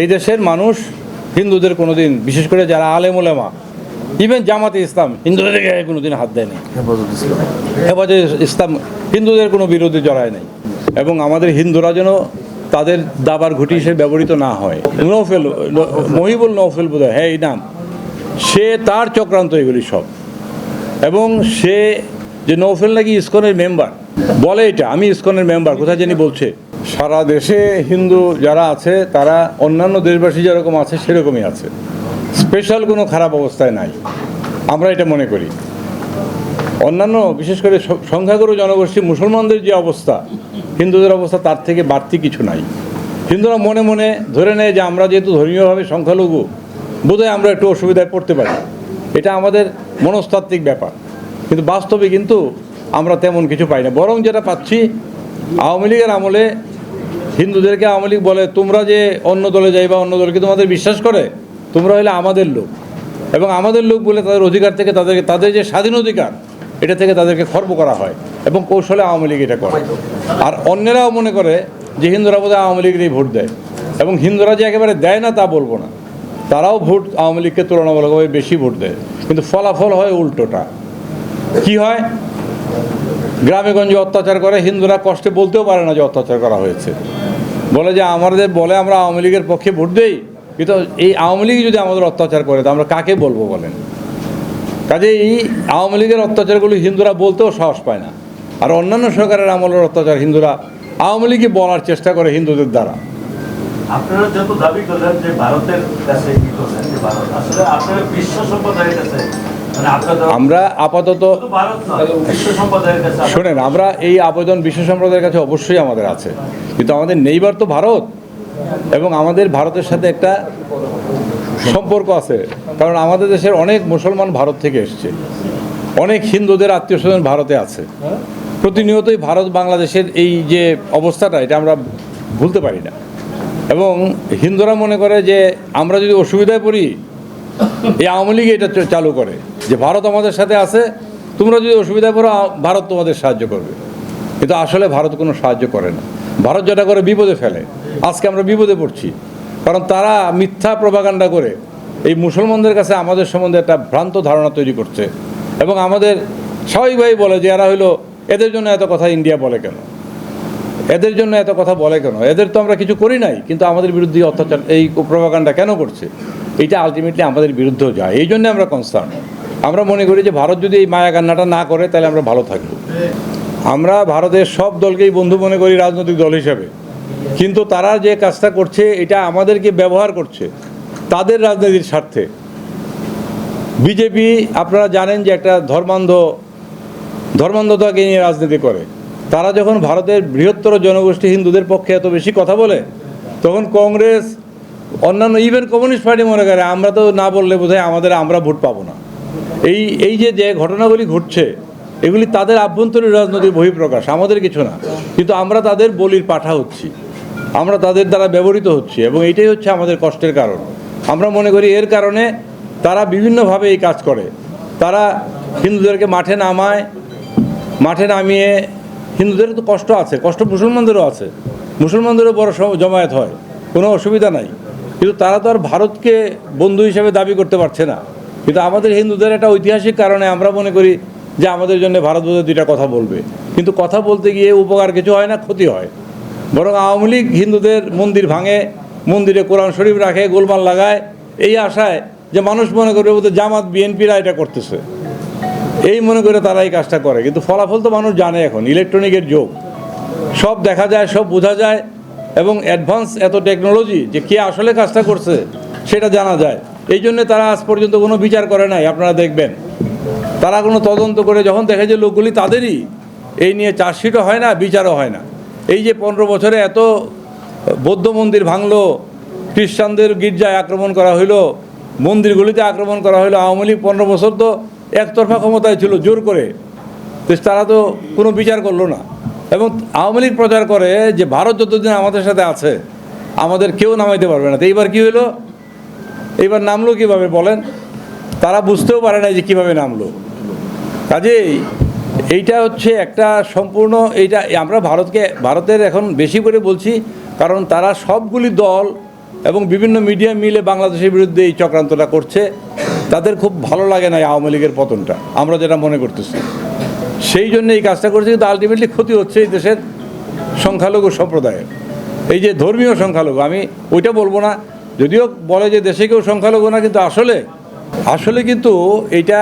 এই দেশের মানুষ হিন্দুদের কোনোদিন বিশেষ করে যারা আলেম ওলেমা ইভেন জামাতে ইসলাম হিন্দুদের গায়ে কোনোদিন হাত দেয়নি। হেফাজতে ইসলাম। হিন্দুদের কোনো বিরোধী জড়ায় নাই। এবং আমাদের হিন্দুরা যেন তাদের দাবার ঘুটি হিসেবে ব্যবহৃত না হয়। নৌফেল মহিবুল নৌফেল বোধ হ্যাঁ এই নাম। সে তার চক্রান্ত এগুলি সব। এবং সে যে নৌফেল নাকি ইসকনের মেম্বার বলে এটা আমি ইসকনের মেম্বার কোথায় জানি বলছে। সারা দেশে হিন্দু যারা আছে, তারা অন্যান্য দেশবাসী যেরকম আছে, সেরকমই আছে। স্পেশাল কোনো খারাপ অবস্থায় নাই। আমরা এটা মনে করি। অন্যান্য, বিশেষ করে সংখ্যাগুরু জনগোষ্ঠী, মুসলমানদের যে অবস্থা, হিন্দুদের অবস্থা, তার থেকে বাড়তি কিছু নাই। হিন্দুরা মনে মনে ধরে নেয় যে, আমরা যেহেতু ধর্মীয়ভাবে সংখ্যালঘু, বোধহয় আমরা একটু অসুবিধায় পড়তে পারি। এটা আমাদের মনস্তাত্ত্বিক ব্যাপার। কিন্তু বাস্তবে কিন্তু আমরা তেমন কিছু পাই না। বরং যেটা পাচ্ছি, আওয়ামী লীগের আমলে হিন্দুদেরকে আওয়ামী লীগ বলে, তোমরা যে অন্য দলে যাই বা অন্য দলকে তোমাদের বিশ্বাস করে? তোমরা হলে আমাদের লোক। এবং আমাদের লোক বলে তাদের অধিকার থেকে তাদেরকে তাদের যে স্বাধীন অধিকার, এটা থেকে তাদেরকে খর্ব করা হয় এবং কৌশলে আওয়ামী লীগ এটা করে। আর অন্যেরাও মনে করে যে হিন্দুরা বোধহয় আওয়ামী লীগেরই ভোট দেয় এবং হিন্দুরা যে একেবারে দেয় না তা বলব না, তারাও ভোট আওয়ামী লীগকে তুলনামূলকভাবে বেশি ভোট দেয়। কিন্তু ফলাফল হয় উল্টোটা। কি হয়? গ্রামেগঞ্জে অত্যাচার করে, হিন্দুরা কষ্টে বলতেও পারে না যে অত্যাচার করা হয়েছে। বলে যে আমাদের, বলে আমরা আওয়ামী লীগের পক্ষে ভোট দেই। কিন্তু এই আওয়ামী লীগ যদি আমাদের অত্যাচার করে, তো আমরা কাকে বলব বলেন? কাজে এই আওয়ামী লীগের অত্যাচারগুলি হিন্দুরা বলতেও সাহস পায় না। আর অন্যান্য সরকারের আমলের অত্যাচার হিন্দুরা আওয়ামী লীগই বলার চেষ্টা করে হিন্দুদের দ্বারা। আপনারা যত দাবি করলেন যে ভারতের কাছে কি করলেন, যে ভারত, আসলে আপনারা বিশ্ব সম্প্রদায়ের কাছে আমরা আপাতত শোনেন আমরা এই আবেদন বিশ্ব সম্প্রদায়ের কাছে অবশ্যই আমাদের আছে। কিন্তু আমাদের নেইবার তো ভারত এবং আমাদের ভারতের সাথে একটা সম্পর্ক আছে। কারণ আমাদের দেশের অনেক মুসলমান ভারত থেকে এসছে। অনেক হিন্দুদের আত্মীয় স্বজন ভারতে আছে। প্রতিনিয়তই ভারত বাংলাদেশের এই যে অবস্থাটা এটা আমরা ভুলতে পারি না। এবং হিন্দুরা মনে করে যে আমরা যদি অসুবিধায় পড়ি এই আওয়ামী লীগ এটা চালু করে। যে ভারত আমাদের সাথে আছে, তোমরা যদি অসুবিধায় পড়ো, ভারত তোমাদের সাহায্য করবে। কিন্তু আসলে ভারত কোনো সাহায্য করে না। ভারত যেটা করে, বিপদে ফেলে। আজকে আমরা বিপদে পড়ছি। কারণ তারা মিথ্যা প্রভাকাণ্ডা করে এই মুসলমানদের কাছে আমাদের সম্বন্ধে একটা ভ্রান্ত ধারণা তৈরি করছে। এবং আমাদের স্বাভাবিকভাবেই বলে যে, এরা হইল এদের জন্য এত কথা ইন্ডিয়া বলে কেন? এদের জন্য এত কথা বলে কেন? এদের তো আমরা কিছু করি নাই, কিন্তু আমাদের বিরুদ্ধে অত্যাচার, এই প্রভাকাণ্ডা কেন করছে? এইটা আলটিমেটলি আমাদের বিরুদ্ধেও যায়। এই জন্য আমরা কনসার্ন আমরা মনে করি যে ভারত যদি এই মায়া কান্নাটা না করে, তাহলে আমরা ভালো থাকব। আমরা ভারতের সব দলকেই বন্ধু মনে করি রাজনৈতিক দল হিসাবে। কিন্তু তারা যে কাজটা করছে, এটা আমাদেরকে ব্যবহার করছে, তাদের রাজনীতির স্বার্থে। বিজেপি, আপনারা জানেন যে একটা ধর্মান্ধ, ধর্মান্ধতাকে নিয়ে রাজনীতি করে। তারা যখন ভারতের বৃহত্তর জনগোষ্ঠী হিন্দুদের পক্ষে এত বেশি কথা বলে, তখন কংগ্রেস, অন্যান্য ইভেন কমিউনিস্ট পার্টি মনে করে, আমরা তো না বললে বোধহয় আমাদের, আমরা ভোট পাবো না। এই এই যে যে ঘটনাগুলি ঘটছে, এগুলি তাদের আভ্যন্তরীণ রাজনৈতিক বহিঃপ্রকাশ, আমাদের কিছু না। কিন্তু আমরা তাদের বলির পাঠা হচ্ছি। আমরা তাদের দ্বারা ব্যবহৃত হচ্ছি এবং এইটাই হচ্ছে আমাদের কষ্টের কারণ। আমরা মনে করি এর কারণে তারা বিভিন্নভাবে এই কাজ করে। তারা হিন্দুদেরকে মাঠে নামায়, মাঠে নামিয়ে, হিন্দুদের তো কষ্ট আছে, কষ্ট মুসলমানদেরও আছে। মুসলমানদেরও বড় জমায়েত হয়, কোনো অসুবিধা নাই। কিন্তু তারা তো আর ভারতকে বন্ধু হিসেবে দাবি করতে পারছে না। কিন্তু আমাদের হিন্দুদের একটা ঐতিহাসিক কারণে আমরা মনে করি যে আমাদের জন্য ভারত বোধহয় দুইটা কথা বলবে। কিন্তু কথা বলতে গিয়ে উপকার কিছু হয় না, ক্ষতি হয়। বরং আওয়ামী লীগ হিন্দুদের মন্দির ভাঙে, মন্দিরে কোরআন শরীফ রাখে, গোলমাল লাগায়, এই আশায় যে মানুষ মনে করবে বলতে জামাত, বিএনপিরা এটা করতেছে। এই মনে করে তারা এই কাজটা করে। কিন্তু ফলাফল তো মানুষ জানে এখন, ইলেকট্রনিকের যুগ। সব দেখা যায়, সব বোঝা যায় এবং অ্যাডভান্স এত টেকনোলজি যে কে আসলে কাজটা করছে, সেটা জানা যায়। এই জন্য তারা আজ পর্যন্ত কোনো বিচার করে নাই, আপনারা দেখবেন। তারা কোনো তদন্ত করে যখন দেখে যে লোকগুলি তাদেরই, এই নিয়ে চার্জশিটও হয় না, বিচারও হয় না। এই যে পনেরো বছরে এত বৌদ্ধ মন্দির ভাঙলো, খ্রিস্টানদের গির্জায় আক্রমণ করা হইল, মন্দিরগুলিতে আক্রমণ করা হইল, আওয়ামী লীগ পনেরো বছর তো একতরফা ক্ষমতায় ছিল জোর করে। তারা তো কোনো বিচার করল না। এবং আওয়ামী লীগ প্রচার করে যে, ভারত যতদিন আমাদের সাথে আছে, আমাদের কেউ নামাইতে পারবে না। তো এইবার কী হলো এইবার নামলো কীভাবে বলেন? তারা বুঝতেও পারে না যে কীভাবে নামলো। কাজেই এইটা হচ্ছে একটা সম্পূর্ণ এইটা, আমরা ভারতকে, ভারতের এখন বেশি করে বলছি, কারণ তারা সবগুলি দল এবং বিভিন্ন মিডিয়া মিলে বাংলাদেশের বিরুদ্ধে এই চক্রান্তটা করছে। তাদের খুব ভালো লাগে না আওয়ামী লীগের পতনটা, আমরা যেটা মনে করতেছি। সেই জন্য এই কাজটা করছে, কিন্তু আলটিমেটলি ক্ষতি হচ্ছে এই দেশের সংখ্যালঘু সম্প্রদায়ের। এই যে ধর্মীয় সংখ্যালঘু, আমি ওইটা বলব না যদিও বলে যে দেশে কেউ সংখ্যালঘু না, কিন্তু আসলে আসলে কিন্তু এটা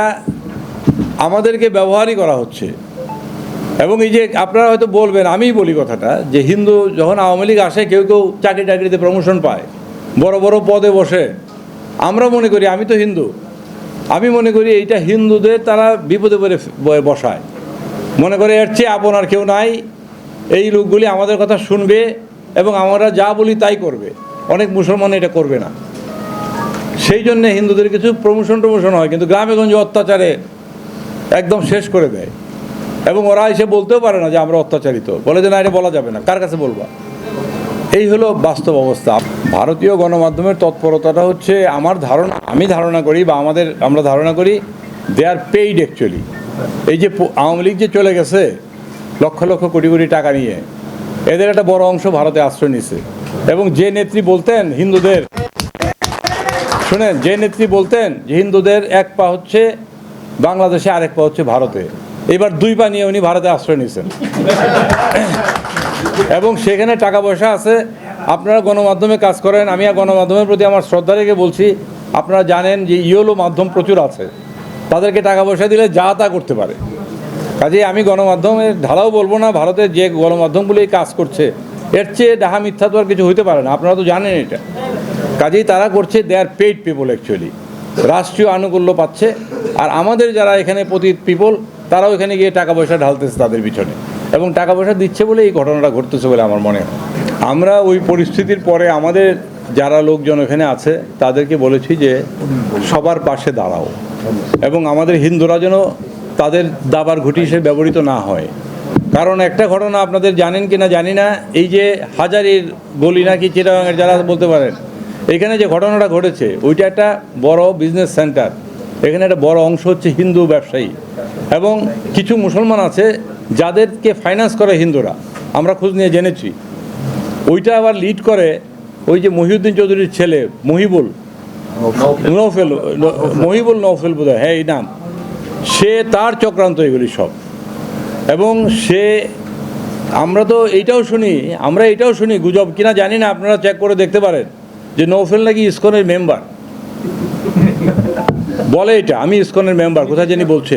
আমাদেরকে ব্যবহারই করা হচ্ছে। এবং এই যে আপনারা হয়তো বলবেন, আমিই বলি কথাটা, যে হিন্দু যখন আওয়ামী লীগ আসে, কেউ কেউ চাকরি টাকরিতে প্রমোশন পায়, বড় বড় পদে বসে। আমরা মনে করি, আমি তো হিন্দু, আমি মনে করি এইটা হিন্দুদের তারা বিপদে পড়ে বসায়। মনে করে এর চেয়ে আপন আর কেউ নাই, এই লোকগুলি আমাদের কথা শুনবে এবং আমরা যা বলি তাই করবে। অনেক মুসলমান এটা করবে না। সেই জন্যে হিন্দুদের কিছু প্রমোশন টমোশন হয়, কিন্তু গ্রামে গঞ্জে অত্যাচারে একদম শেষ করে দেয়। এবং ওরা এসে বলতেও পারে না যে আমরা অত্যাচারিত। বলে যে না, এটা বলা যাবে না। কার কাছে বলবা? এই হলো বাস্তব অবস্থা। ভারতীয় গণমাধ্যমের তৎপরতাটা হচ্ছে, আমার ধারণা, আমি ধারণা করি বা আমাদের, আমরা ধারণা করি দে আর পেইড অ্যাকচুয়ালি এই যে আওয়ামী লীগ যে চলে গেছে, লক্ষ লক্ষ কোটি কোটি টাকা নিয়ে, এদের একটা বড় অংশ ভারতে আশ্রয় নিছে এবং যে নেত্রী বলতেন হিন্দুদের, শুনেন, যে নেত্রী বলতেন যে হিন্দুদের এক পা হচ্ছে বাংলাদেশে আরেক পা হচ্ছে ভারতে, এবার দুই পা নিয়ে উনি ভারতে আশ্রয় নিয়েছেন। এবং সেখানে টাকা পয়সা আছে, আপনারা গণমাধ্যমে কাজ করেন, আমি গণমাধ্যমের প্রতি আমার শ্রদ্ধা রেখে বলছি, আপনারা জানেন যে ইয়োলো মাধ্যম প্রচুর আছে, তাদেরকে টাকা পয়সা দিলে যা তা করতে পারে। কাজে আমি গণমাধ্যমের ধারাও বলব না, ভারতের যে গণমাধ্যমগুলি কাজ করছে এর চেয়ে ডাহা মিথ্যা তো আর কিছু হইতে পারে না। আপনারা তো জানেন এটা। কাজেই তারা করছে they are paid people actually রাষ্ট্রীয় আনুকূল্য পাচ্ছে। আর আমাদের যারা এখানে পতিত পিপল তারাও এখানে গিয়ে টাকা পয়সা ঢালতেছে তাদের পিছনে। এবং টাকা পয়সা দিচ্ছে বলে এই ঘটনাটা ঘটতেছে বলে আমার মনে হয়। আমরা ওই পরিস্থিতির পরে আমাদের যারা লোকজন এখানে আছে, তাদেরকে বলেছি যে সবার পাশে দাঁড়াও। এবং আমাদের হিন্দুরা যেন তাদের দাবার ঘুটি হিসেবে ব্যবহৃত না হয়। কারণ একটা ঘটনা আপনাদের জানেন কি না জানি না, এই যে হাজারির গলি নাকি চিটাগাঙের যারা বলতে পারেন, এখানে যে ঘটনাটা ঘটেছে, ওইটা একটা বড় বিজনেস সেন্টার এখানে একটা বড় অংশ হচ্ছে হিন্দু ব্যবসায়ী এবং কিছু মুসলমান আছে যাদেরকে ফাইন্যান্স করে হিন্দুরা, আমরা খোঁজ নিয়ে জেনেছি। ওইটা আবার লিড করে ওই যে মহিউদ্দিন চৌধুরীর ছেলে, মহিবুল নৌফেল মহিবুল নৌফেল বোধ হ্যাঁ এই নাম। সে তার চক্রান্ত এগুলি সব। এবং সে, আমরা তো এইটাও শুনি, আমরা এটাও শুনি, গুজব। কিনা জানি না, আপনারা চেক করে দেখতে পারেন যে নৌফেল নাকি ইসকনের মেম্বার বলে এটা, আমি ইসকনের মেম্বার কোথায় জানি বলছে।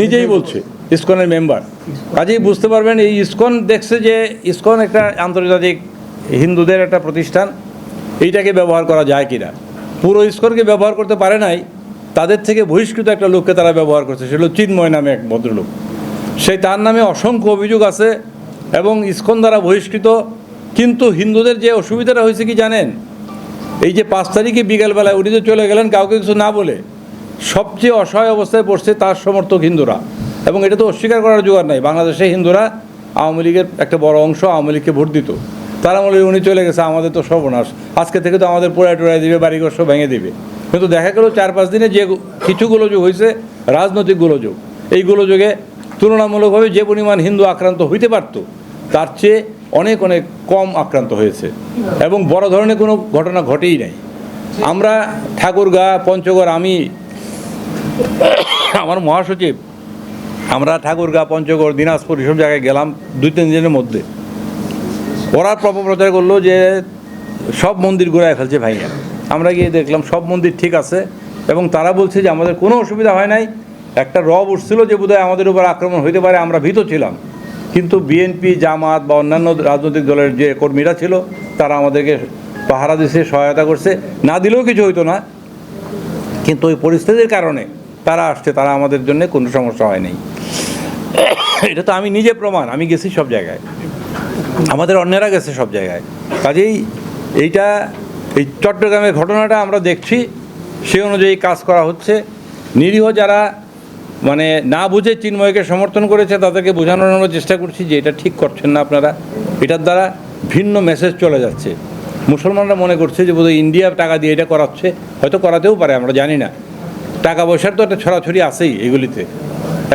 নিজেই বলছে, ইসকনের মেম্বার কাজেই বুঝতে পারবেন, এই ইসকন দেখছে যে ইসকন একটা আন্তর্জাতিক হিন্দুদের একটা প্রতিষ্ঠান, এইটাকে ব্যবহার করা যায় কিনা। পুরো ইসকনকে ব্যবহার করতে পারে নাই, তাদের থেকে বহিষ্কৃত একটা লোককে তারা ব্যবহার করছে, সেটা চিন্ময় নামে এক ভদ্রলোক। সেই তার নামে অসংখ্য অভিযোগ আছে এবং ইস্কন দ্বারা বহিষ্কৃত। কিন্তু হিন্দুদের যে অসুবিধাটা হয়েছে কি জানেন? এই যে পাঁচ তারিখে বিকেলবেলায় উনি তো চলে গেলেন, কাউকে কিছু না বলে সবচেয়ে অসহায় অবস্থায় পড়ছে তার সমর্থক হিন্দুরা। এবং এটা তো অস্বীকার করার জোগাড় নাই। বাংলাদেশে হিন্দুরা আওয়ামী লীগের একটা বড় অংশ আওয়ামী লীগকে ভোট দিত। তারা বলে উনি চলে গেছে, আমাদের তো সর্বনাশ। আজকে থেকে তো আমাদের পোড়ায় টোড়ায় দিবে, বাড়িঘর সব ভেঙে দিবে। কিন্তু দেখা গেল চার পাঁচ দিনে যে কিছু গোলযোগ হয়েছে, রাজনৈতিক গোলযোগ। এই গোলযোগে তুলনামূলকভাবে যে পরিমাণ হিন্দু আক্রান্ত হইতে পারত, তার চেয়ে অনেক অনেক কম আক্রান্ত হয়েছে। এবং বড় ধরনের কোনো ঘটনা ঘটেই নাই। আমরা ঠাকুরগা, পঞ্চগড়, আমি, আমার মহাসচিব, আমরা ঠাকুরগা, পঞ্চগড়, দিনাজপুর এসব জায়গায় গেলাম দুই, তিন দিনের মধ্যে। ওরা প্রচার করল যে সব মন্দির ঘুরায় ফেলছে ভাইয়া। আমরা গিয়ে দেখলাম সব মন্দির ঠিক আছে এবং তারা বলছে যে আমাদের কোনো অসুবিধা হয় নাই। একটা রব উঠছিল যে বোধহয় আমাদের উপর আক্রমণ হইতে পারে, আমরা ভীত ছিলাম। কিন্তু বিএনপি, জামাত বা অন্যান্য রাজনৈতিক দলের যে কর্মীরা ছিল, তারা আমাদেরকে পাহারা দিছে, সহায়তা করছে। না দিলেও কিছু হইতো না। কিন্তু ওই পরিস্থিতির কারণে তারা আসছে, তারা আমাদের জন্য কোনো সমস্যা হয় নাই। এটা তো আমি নিজে প্রমাণ, আমি গেছি সব জায়গায়। আমাদের অন্যেরা গেছে সব জায়গায়। কাজেই এইটা, এই চট্টগ্রামের ঘটনাটা আমরা দেখছি, সে অনুযায়ী কাজ করা হচ্ছে। নিরীহ যারা মানে না বুঝে চিন্ময়কে সমর্থন করেছে, তাদেরকে বোঝানোর আমরা চেষ্টা করছি যে এটা ঠিক করছেন না আপনারা। এটার দ্বারা ভিন্ন মেসেজ চলে যাচ্ছে। মুসলমানরা মনে করছে যে বোধহয় ইন্ডিয়া টাকা দিয়ে এটা করাচ্ছে। হয়তো করাতেও পারে, আমরা জানি না। টাকা পয়সার তো একটা ছড়াছড়ি আছেই এগুলিতে।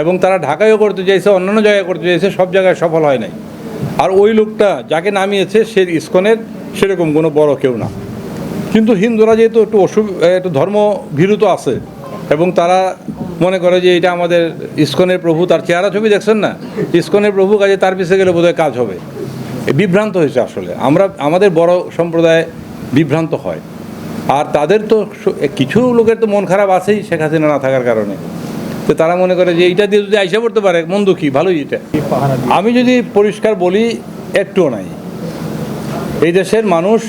এবং তারা ঢাকায়ও করতে চাইছে, অন্যান্য জায়গায় করতে চাইছে, সব জায়গায় সফল হয় নাই। আর ওই লোকটা যাকে নামিয়েছে, সে ইস্কনের, সেরকম কোনো বড় কেউ না। কিন্তু হিন্দুরা যেহেতু একটু অসুখ একটু ধর্ম ভীরুত আছে, এবং তারা মনে করে যে এটা আমাদের ইস্কনের প্রভু, তার চেহারা ছবি দেখছেন না? ইস্কনের প্রভু কাজে তার পিছিয়ে গেলে বোধহয় কাজ হবে। বিভ্রান্ত হয়েছে আসলে। আমরা, আমাদের বড় সম্প্রদায় বিভ্রান্ত হয়। আর তাদের তো কিছু লোকের তো মন খারাপ আছেই শেখ হাসিনা না থাকার কারণে। তো তারা মনে করে যে এইটা দিয়ে যদি আইসা পড়তে পারে, মন্দ কি? ভালোই এটা। আমি যদি পরিষ্কার বলি, একটুও নাই। এই দেশের মানুষ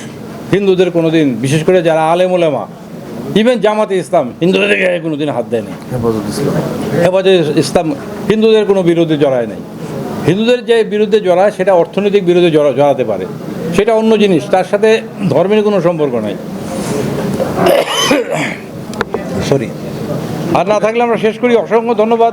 হিন্দুদের কোনোদিন, বিশেষ করে যারা আলেম ওলেমা ইভেন জামাতে ইসলাম, হিন্দুদের কোনোদিন হাত দেয়নি হেফাজতে ইসলাম, হিন্দুদের কোনো বিরোধে জড়ায় নাই। হিন্দুদের যে বিরুদ্ধে জড়ায়, সেটা অর্থনৈতিক জড়া জড়াতে পারে। সেটা অন্য জিনিস, তার সাথে ধর্মের কোনো সম্পর্ক নাই। সরি আর না থাকলে আমরা শেষ করি। অসংখ্য ধন্যবাদ।